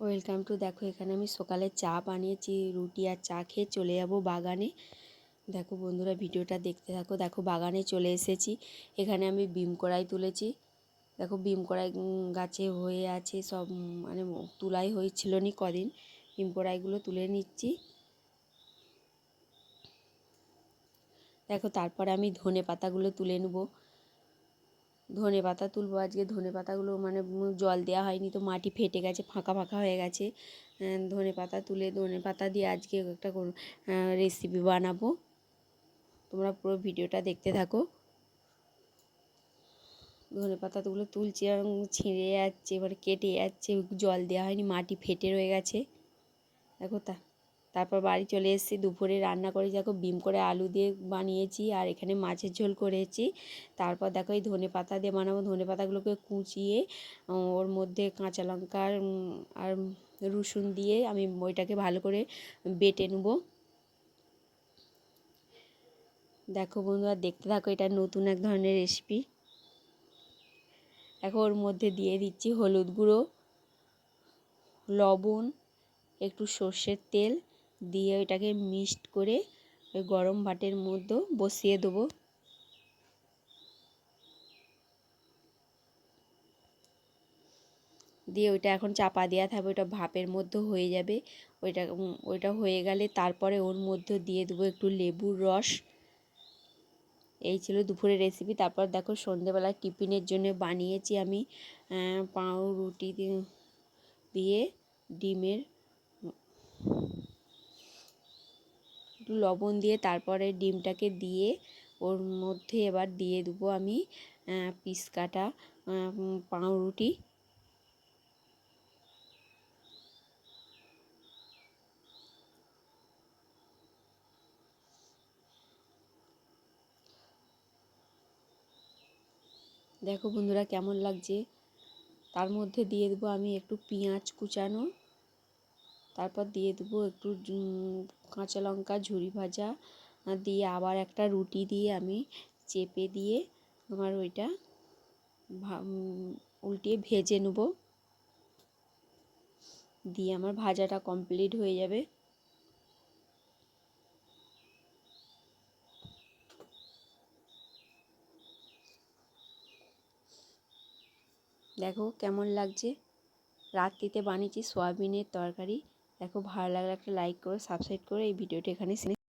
Welcome to দেখো, এখানে আমি সকালে চা বানিয়েছি, রুটি আর চা খেয়ে চলে যাব বাগানে। দেখো বন্ধুরা, ভিডিওটা দেখতে থাকো। দেখো বাগানে চলে এসেছি। এখানে আমি বিম কড়াই তুলেছি। দেখো বিম কড়াই গাছে হয়ে আছে সব মানে তুলাই হয়েছিল নি কদিন। বিম কড়াইগুলো তুলে নিচ্ছি। দেখো, তারপরে আমি ধনে পাতাগুলো তুলে নেব। ধনে পাতা তুলবো আজকে। ধনে পাতাগুলো মানে জল দেওয়া হয়নি তো মাটি ফেটে গেছে, ফাঁকা ফাঁকা হয়ে গেছে। ধনে পাতা তুলে, ধনে পাতা দিয়ে আজকে একটা রেসিপি বানাবো। তোমরা পুরো ভিডিওটা দেখতে থাকো। ধনে পাতাগুলো তুলছি এবং ছিঁড়ে যাচ্ছে, এবারে কেটে যাচ্ছে, জল দেওয়া হয়নি, মাটি ফেটে রয়ে গেছে। দেখো তা তারপর বাড়ি চলে এসেছি, দুপুরে রান্না করে দেখো বিম করে আলু দিয়ে বানিয়েছি আর এখানে মাছের ঝোল করেছি। তারপর দেখো এই ধনে পাতা দিয়ে বানাবো, ধনে পাতাগুলোকে কুচিয়ে ওর মধ্যে কাঁচা লঙ্কা আর রসুন দিয়ে আমি ওইটাকে ভালো করে বেটে নেব। দেখো বন্ধুরা, দেখতে থাকো, এটা নতুন এক ধরনের রেসিপি দেখো ওর মধ্যে দিয়ে দিচ্ছি হলুদ গুঁড়ো, লবণ, একটু সর্ষের তেল দিয়ে ওইটাকে মিক্সড করে ওই গরম ভাতের মধ্যে বসিয়ে দেবো। দিয়ে ওইটা এখন চাপা দেওয়া থাকবে, ওইটা ভাপের মধ্যে হয়ে যাবে। ওইটা ওইটা হয়ে গেলে তারপরে ওর মধ্যে দিয়ে দেবো একটু লেবুর রস। এই ছিল দুপুরের রেসিপি তারপর দেখো সন্ধেবেলা টিফিনের জন্য বানিয়েছি আমি পাউরুটি দিয়ে ডিমের একটু লবণ দিয়ে তারপরে ডিমটাকে দিয়ে ওর মধ্যে এবার দিয়ে দেবো আমি পিস কাটা পাউরুটি। দেখো বন্ধুরা কেমন লাগছে? তার মধ্যে দিয়ে দেবো আমি একটু পেঁয়াজ কুচানো। তারপর দিয়ে দেবো একটু কাঁচা লঙ্কা, ঝুরি ভাজা দিয়ে আবার একটা রুটি দিয়ে আমি চেপে দিয়ে আমার ওইটা উল্টিয়ে ভেজে নেব। দিয়ে আমার ভাজাটা কমপ্লিট হয়ে যাবে। দেখো কেমন লাগছে। রাত্রিতে বানিয়েছি সোয়াবিনের তরকারি। দেখো ভালো লাগলে একটা লাইক করে সাবস্ক্রাইব করে এই ভিডিওটি এখানে